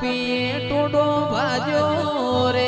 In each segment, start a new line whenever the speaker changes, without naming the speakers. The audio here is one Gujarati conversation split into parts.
પીએ ટોડો ભાજો રે.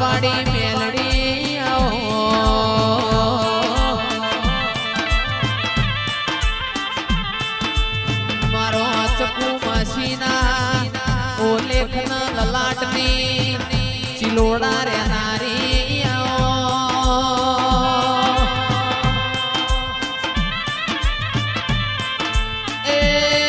વાળી મેલડી મારો ચકુ માસીના ઓલેખના લલાટની ચિલોડા રહેનાર.